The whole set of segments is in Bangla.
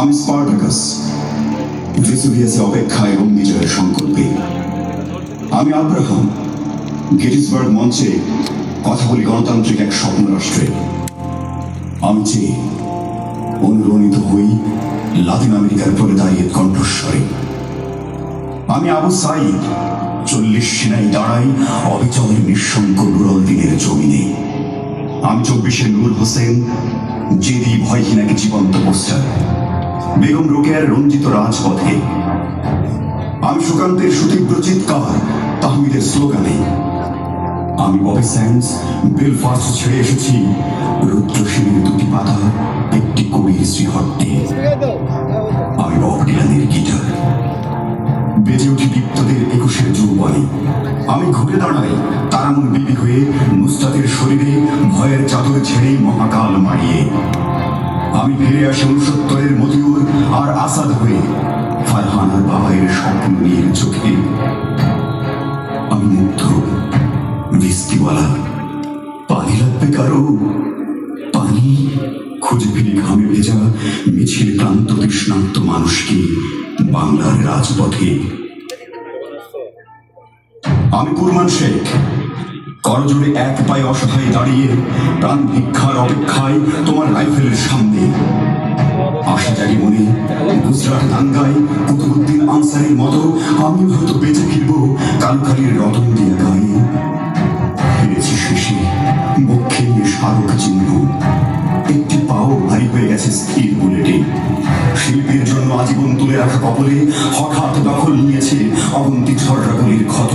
আমি স্পার্টাকাস। ভেসুভিয়াসে অপেক্ষা এবং বিজয়ের সংকল্পে। আমি আব্রাহাম গেটিসবার্গ মঞ্চে কথা বলি গণতান্ত্রিক এক স্বপ্ন রাষ্ট্রে। আমি যে অনুরণিত হই লাতিন আমেরিকার প্রলেতারিয়ের কণ্ঠস্বরে। আমি আবু সাইদ, চল্লিশ সেনাই দাঁড়াই অবিচলের নিঃসঙ্গ রুরল দিনের জমিনে। আমি চব্বিশে নূর হোসেন, জেদি ভয়হীনাকে জীবন্ত পোস্টার। বেগম রোকেয়ার রঞ্জিত রাজপথে। আমি সুকান্তের সুতীব্র চিৎকার, তাহমিদের স্লোগানে। আমি ববি স্যান্স বেলফাস্ট ছেড়ে এসেছি। রুদ্রসেনের দুটি পাতা একটি কবির শ্রীহট্টে। আমি বব ডিলানের গিটার। বেজে উঠি দীপ্তদের একুশের যৌবনে আমি ঘুরে দাঁড়াই তারামুন বিবি হয়ে মুস্তাদের শরীরে ভয়ের চাদর ছেড়ে মহাকাল মারিয়ে আমি ফিরে আসি উনসত্তরের আর আসাদ হয়ে ফারহান আর বাবাইয়ের স্বপ্ন নিয়ে চোখে আমি মুগ্ধ পানি লাগবে কারও? পানি? খুঁজে ফিরি ঘামে ভেজা মিছিল ক্লান্ত তৃষ্ণান্ত মানুষকে বাংলার রাজপথে। আমি কুরমান শেখ। করজোড়ে এক পায়ে অসহায় দাঁড়িয়ে প্রাণ ভিক্ষার অপেক্ষায় তোমার রাইফেলের সামনে। আশা মনে, গুজরাট দাঙ্গায় কুতুবুদ্দিন মতো আমি হয়তো বেঁচে ফিরব রতন দিয়ে গায়ে ফিরেছি শেষে স্মারক চিহ্ন। একটি পাও ভারী হয়ে গেছে স্থির বুলেটে। শিল্পের জন্য আজীবন তুলে রাখা কপলে হঠাৎ দখল নিয়েছে অবন্তি ছড়রাগুলির ক্ষত।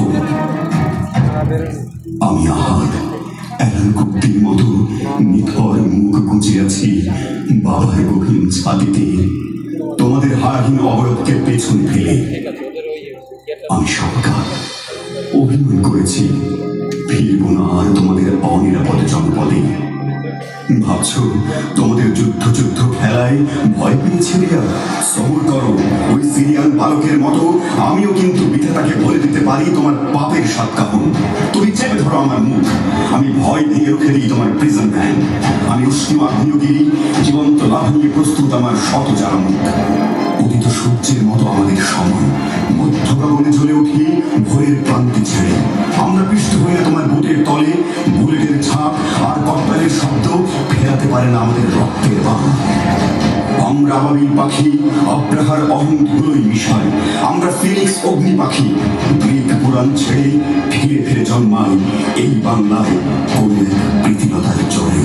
আমি আহার। এলান কুপ্তির মতো নিথর মুখ গুঁজিয়াছি বাবার গভীর ছাতিতে। তোমাদের হারহীন অবরোধকে পেছনে ফেলে। আমি সরকার। অভিমান করেছি। ফিরব না আর তোমাদের অনিরাপদ জনপদে। ভাবছ? তোমাদের যুদ্ধ যুদ্ধ খেলায় ভয় পেয়েছে রিয়া? সবর করো, ওই সিরিয়ান বালকের মতো। আমিও কিন্তু বিধাতাকে বলে দিতে পারি, তোমার পাপের সাতকাহন তুমি চেপে ধরো আমার মুখ। আমি ভয় ভেঙে রুখে দিই তোমার প্রিজন ভ্যান আমি উষ্ণ আগ্নেয়গিরি, জীবন্ত লাভ নিয়ে প্রস্তুত আমার শত জ্বালা মুখ। উদিত সূর্যের মতো আমাদের সময়। মধ্যগগনে জ্বলে উঠি ভোরের ক্লান্তি ফেরাতে পারে না আমাদের রক্তের বাহ। আমরা আবাবিল পাখি, অব্রাহার অহং ধুলোই মিশাই আমরা ফিনিক্স অগ্নি পাখি, গ্রিক পুরাণ ছেড়ে ফিরে ফিরে জন্মাই এই বাংলায় কোন প্রীতিলতার জলে